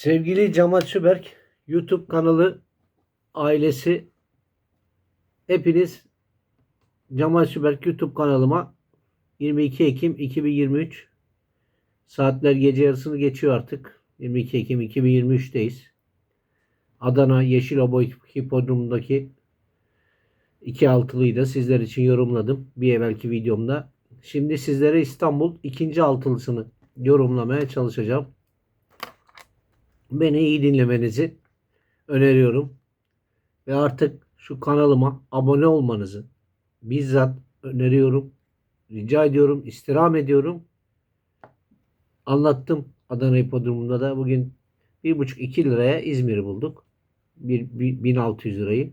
Sevgili Cemal Süberk YouTube kanalı ailesi hepiniz Cemal Süberk YouTube kanalıma 22 Ekim 2023 saatler gece yarısını geçiyor artık. 22 Ekim 2023'teyiz. Adana Yeşilobo Hipodromu'ndaki iki altılıyı da sizler için yorumladım bir evvelki videomda. Şimdi sizlere İstanbul ikinci altılısını yorumlamaya çalışacağım. Beni iyi dinlemenizi öneriyorum. Ve artık şu kanalıma abone olmanızı bizzat öneriyorum. Rica ediyorum, istirham ediyorum. Anlattım Adana Hipodromu'nda da bugün 1,5-2 liraya İzmir'i bulduk. Bir, bir- 1600 lirayı.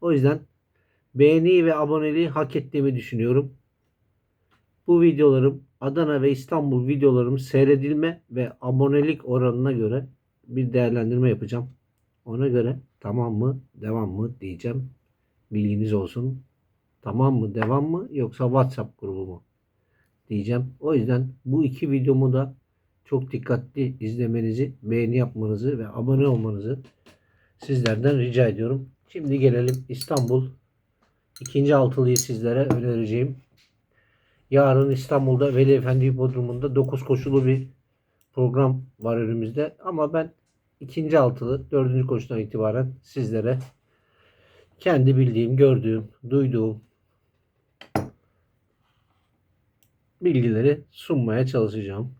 O yüzden beğeni ve aboneliği hak ettiğimi düşünüyorum. Bu videolarım Adana ve İstanbul videolarım seyredilme ve abonelik oranına göre bir değerlendirme yapacağım. Ona göre tamam mı, devam mı diyeceğim. Bilginiz olsun. Tamam mı, devam mı yoksa WhatsApp grubu mu diyeceğim. O yüzden bu iki videomu da çok dikkatli izlemenizi, beğeni yapmanızı ve abone olmanızı sizlerden rica ediyorum. Şimdi gelelim İstanbul ikinci altılıyı sizlere önereceğim. Yarın İstanbul'da Veli Efendi Hipodromu'nda 9 koşulu bir program var önümüzde. Ama ben ikinci altılı, dördüncü koşudan itibaren sizlere kendi bildiğim, gördüğüm, duyduğum bilgileri sunmaya çalışacağım.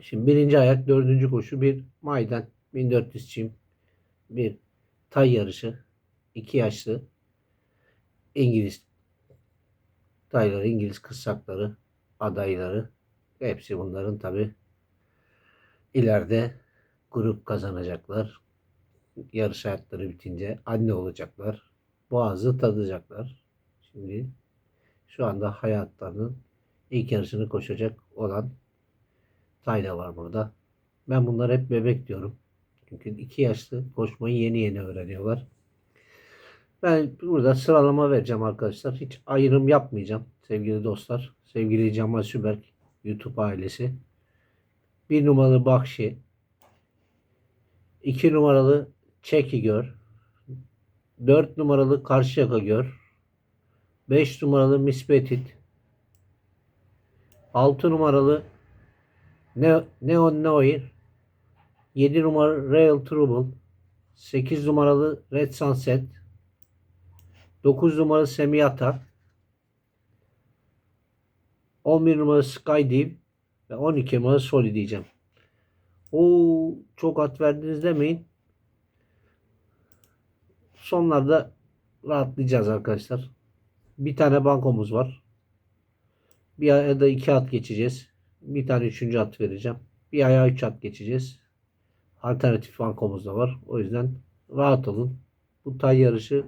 Şimdi birinci ayak, dördüncü koşu bir maiden 1400 çim, bir tay yarışı, iki yaşlı İngiliz tayları, İngiliz kıssakları, adayları hepsi bunların tabi ileride grup kazanacaklar. Yarış hayatları bitince anne olacaklar. Boğazı tadacaklar. Şimdi şu anda hayatlarının ilk yarışını koşacak olan Tayla var burada. Ben bunlar hep bebek diyorum. Çünkü iki yaşlı koşmayı yeni yeni öğreniyorlar. Ben burada sıralama vereceğim arkadaşlar. Hiç ayrım yapmayacağım sevgili dostlar. Sevgili Cemal Süberk YouTube ailesi. Bir numaralı Bakşi. iki numaralı Çeki Gör. Dört numaralı Karşıyaka Gör. Beş numaralı Misbetit. Altı numaralı ne Neon Noir. 7 numaralı Real Trouble. 8 numaralı Red Sunset. 9 numaralı Semiyata. 11 numaralı Skydive ve 12 numaralı Soli diyeceğim. O çok at verdiniz demeyin. Sonlarda rahatlayacağız arkadaşlar. Bir tane bankomuz var. Bir ya da iki at geçeceğiz. Bir tane üçüncü at vereceğim. Bir ayağa üç at geçeceğiz. Alternatif bankomuz da var. O yüzden rahat olun. Bu tay yarışı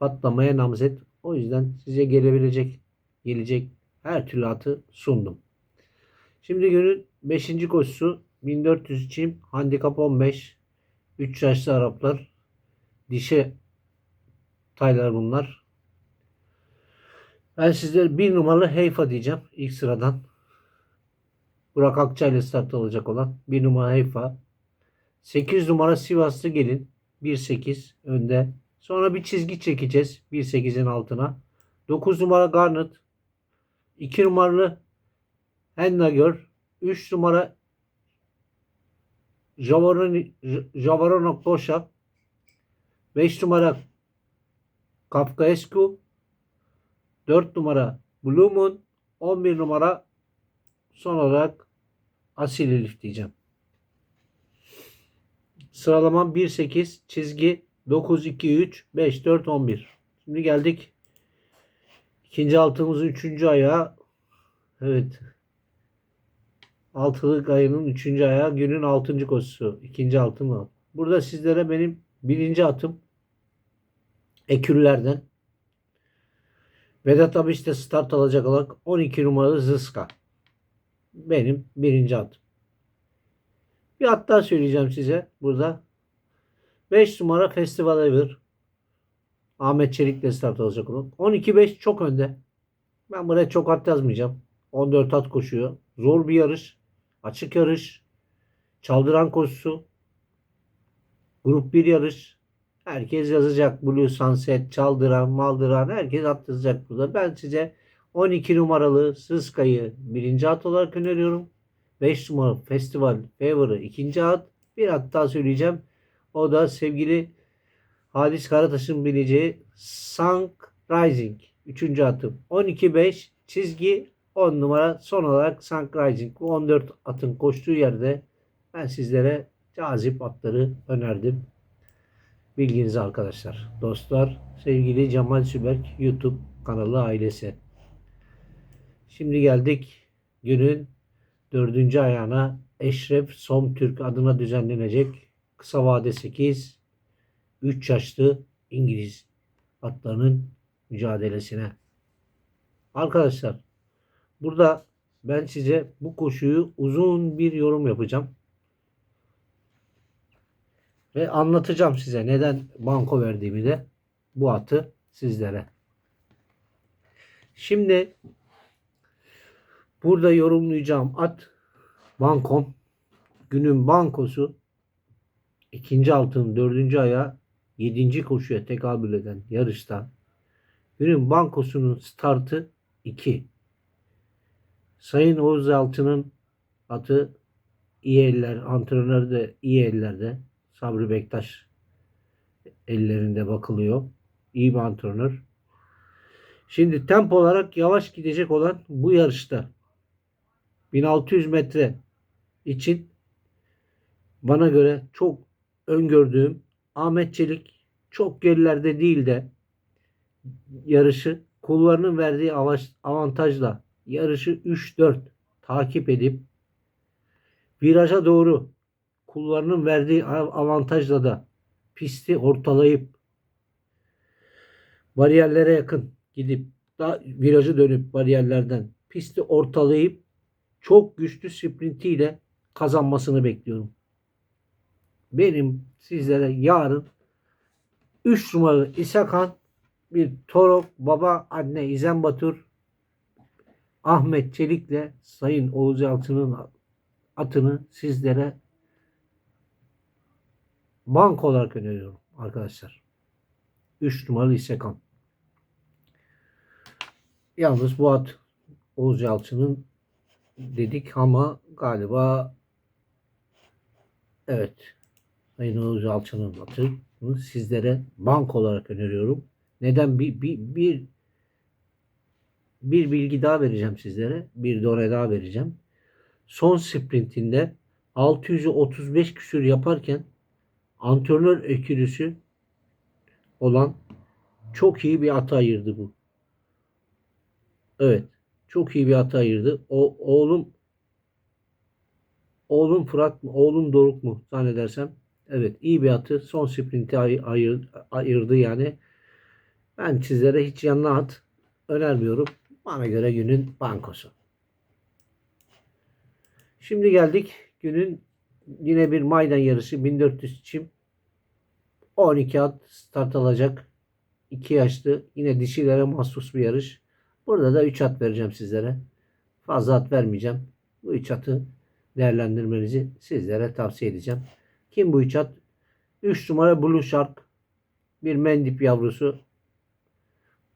patlamaya namzet. O yüzden size gelebilecek, gelecek her türlü atı sundum. Şimdi günün 5. koşusu 1400 çim handikap 15 3 yaşlı Araplar dişi taylar bunlar. Ben sizlere bir numaralı Heyfa diyeceğim ilk sıradan. Burak Akçay ile start alacak olan bir numara Heyfa. 8 numara Sivaslı gelin 1-8 önde. Sonra bir çizgi çekeceğiz 1-8'in altına. 9 numara Garnet. 2 numaralı Hennagör. 3 numara Javaron- J- Javaronok Boşa. 5 numara Kafkaescu. 4 numara Blue Moon. 11 numara son olarak Asil Elif diyeceğim. Sıralamam 1-8 çizgi 9-2-3 5-4-11. Şimdi geldik ikinci altımızın üçüncü ayağı. Evet. Altılık ayının üçüncü ayağı günün altıncı koşusu. İkinci altım var. Burada sizlere benim birinci atım Ekürlerden Vedat abi işte start alacak olan 12 numaralı Zıska. Benim birinci atım. Bir at daha söyleyeceğim size burada. 5 numara Festival Ever. Ahmet Çelik'le start alacak olan. 12-5 çok önde. Ben buraya çok at yazmayacağım. 14 at koşuyor. Zor bir yarış. Açık yarış. Çaldıran koşusu. Grup 1 yarış. Herkes yazacak. Blue Sunset, Çaldıran, Maldıran herkes atlayacak burada. Ben size 12 numaralı Sızka'yı birinci at olarak öneriyorum. 5 numara Festival Favor'ı ikinci at. Bir at daha söyleyeceğim. O da sevgili Halis Karataş'ın bileceği Sunk Rising. Üçüncü atım. 12-5 çizgi 10 numara son olarak Sunk Rising. Bu 14 atın koştuğu yerde ben sizlere cazip atları önerdim. Bilginize arkadaşlar. Dostlar, sevgili Cemal Süberk YouTube kanalı ailesi. Şimdi geldik günün dördüncü ayağına Eşref Som Türk adına düzenlenecek kısa vade 8 3 yaşlı İngiliz atlarının mücadelesine. Arkadaşlar burada ben size bu koşuyu uzun bir yorum yapacağım. Ve anlatacağım size neden banko verdiğimi de bu atı sizlere. Şimdi burada yorumlayacağım at bankom. Günün bankosu ikinci altın dördüncü aya yedinci koşuya tekabül eden yarışta günün bankosunun startı 2. Sayın Oğuz Altı'nın atı iyi eller, antrenörü de iyi ellerde. Sabri Bektaş ellerinde bakılıyor. İyi bir antrenör. Şimdi tempo olarak yavaş gidecek olan bu yarışta 1600 metre için bana göre çok öngördüğüm Ahmet Çelik çok gerilerde değil de yarışı kullarının verdiği avantajla yarışı 3-4 takip edip viraja doğru kullarının verdiği avantajla da pisti ortalayıp bariyerlere yakın gidip da virajı dönüp bariyerlerden pisti ortalayıp çok güçlü sprintiyle kazanmasını bekliyorum. Benim sizlere yarın 3 numaralı İsakan bir Torok baba anne İzen Batur Ahmet Çelik'le Sayın Oğuz Yalçın'ın atını sizlere bank olarak öneriyorum arkadaşlar. 3 numaralı İsekan. Yalnız bu at Oğuz Yalçın'ın dedik ama galiba evet Sayın Oğuz Yalçın'ın atını sizlere bank olarak öneriyorum. Neden? Bir, bir, bir, bir bilgi daha vereceğim sizlere. Bir done daha vereceğim. Son sprintinde 635 küsür yaparken antrenör ekürüsü olan çok iyi bir hata ayırdı bu. Evet. Çok iyi bir hata ayırdı. O, oğlum oğlum Fırat mı? Oğlum Doruk mu? Zannedersem. Evet. iyi bir atı. Son sprinti ay, ayır, ayırdı yani. Ben sizlere hiç yanına at önermiyorum. Bana göre günün bankosu. Şimdi geldik günün yine bir maydan yarışı 1400 çim 12 at start alacak. 2 yaşlı yine dişilere mahsus bir yarış. Burada da 3 at vereceğim sizlere. Fazla at vermeyeceğim. Bu 3 atı değerlendirmenizi sizlere tavsiye edeceğim. Kim bu 3 at? 3 numara Blue Shark. Bir mendip yavrusu.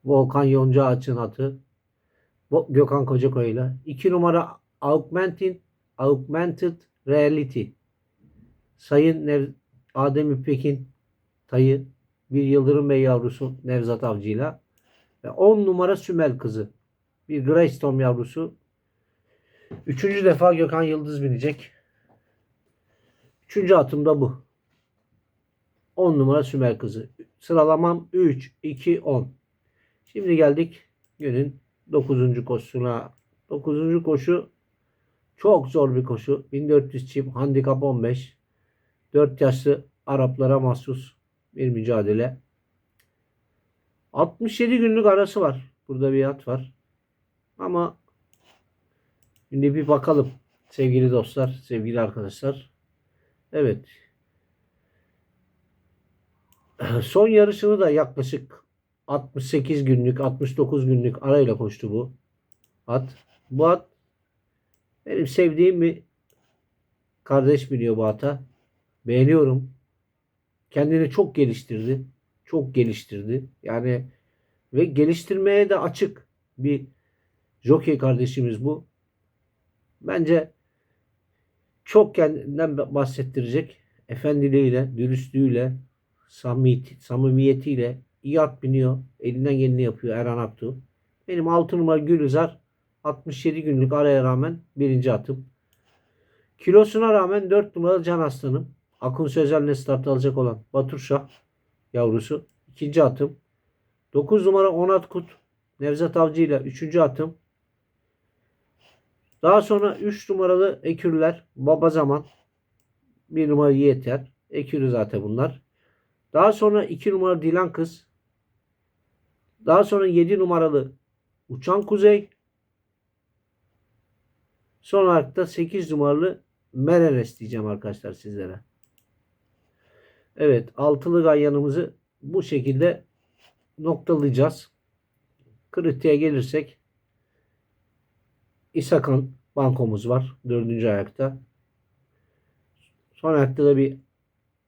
Volkan Yonca Açın atı. Gökhan Kocakoy'la. 2 numara Augmented, Augmented Reality. Sayın Nev Adem İpek'in tayı bir Yıldırım Bey yavrusu Nevzat Avcı'yla ve 10 numara Sümel kızı bir Greystone yavrusu. Üçüncü defa Gökhan Yıldız binecek. Üçüncü atım da bu. 10 numara Sümel kızı. Sıralamam 3, 2, 10. Şimdi geldik günün 9. koşusuna. 9. koşu çok zor bir koşu. 1400 çim, handikap 15. 4 yaşlı Araplara mahsus bir mücadele. 67 günlük arası var. Burada bir at var. Ama şimdi bir bakalım sevgili dostlar, sevgili arkadaşlar. Evet. Son yarışını da yaklaşık 68 günlük, 69 günlük arayla koştu bu at. Bu at benim sevdiğim bir kardeş biniyor bu ata. Beğeniyorum. Kendini çok geliştirdi. Çok geliştirdi. Yani ve geliştirmeye de açık bir jockey kardeşimiz bu. Bence çok kendinden bahsettirecek. Efendiliğiyle, dürüstlüğüyle, samimiyeti, samimiyetiyle iyi at biniyor. Elinden geleni yapıyor Erhan Aktu. Benim 6 numara Gülizar 67 günlük araya rağmen birinci atım. Kilosuna rağmen 4 numaralı Can Aslanım. Akın Sözel'le start alacak olan Baturşah yavrusu. ikinci atım. 9 numara Onat Kut. Nevzat Avcı ile 3. atım. Daha sonra 3 numaralı Ekürler. Baba Zaman. 1 numara Yeter. Ekürü zaten bunlar. Daha sonra 2 numara Dilan Kız. Daha sonra 7 numaralı Uçan Kuzey. Son olarak da 8 numaralı Mereres diyeceğim arkadaşlar sizlere. Evet altılı ganyanımızı bu şekilde noktalayacağız. Kritiğe gelirsek İsakan bankomuz var. Dördüncü ayakta. Son ayakta da bir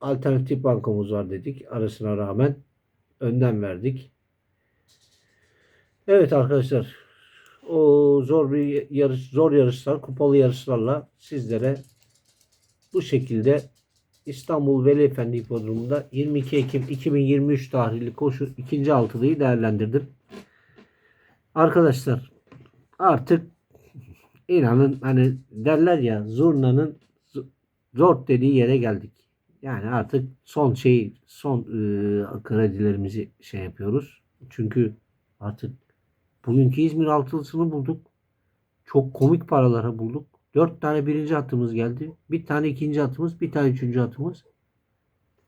alternatif bankomuz var dedik. Arasına rağmen önden verdik. Evet arkadaşlar o zor bir yarış zor yarışlar kupalı yarışlarla sizlere bu şekilde İstanbul Veli Efendi Hipodromu'nda 22 Ekim 2023 tarihli koşu ikinci altılıyı değerlendirdim. Arkadaşlar artık inanın hani derler ya zurnanın zor dediği yere geldik. Yani artık son şey son e, kredilerimizi şey yapıyoruz. Çünkü artık bugünkü İzmir altılısını bulduk. Çok komik paralara bulduk. Dört tane birinci atımız geldi. Bir tane ikinci atımız, bir tane üçüncü atımız.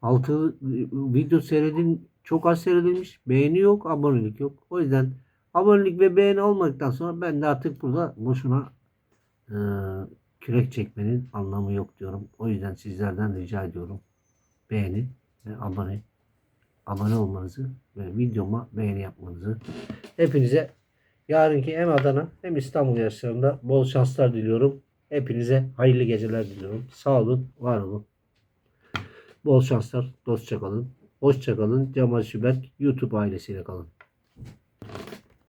Altı e, video seyredin çok az seyredilmiş. Beğeni yok, abonelik yok. O yüzden abonelik ve beğeni olmadıktan sonra ben de artık burada boşuna e, kürek çekmenin anlamı yok diyorum. O yüzden sizlerden rica ediyorum. Beğeni ve abone abone olmanızı ve videoma beğeni yapmanızı. Hepinize yarınki hem Adana hem İstanbul yarışlarında bol şanslar diliyorum. Hepinize hayırlı geceler diliyorum. Sağ olun, var olun. Bol şanslar, dostça kalın. Hoşça kalın. Cemal Şüberk YouTube ailesiyle kalın.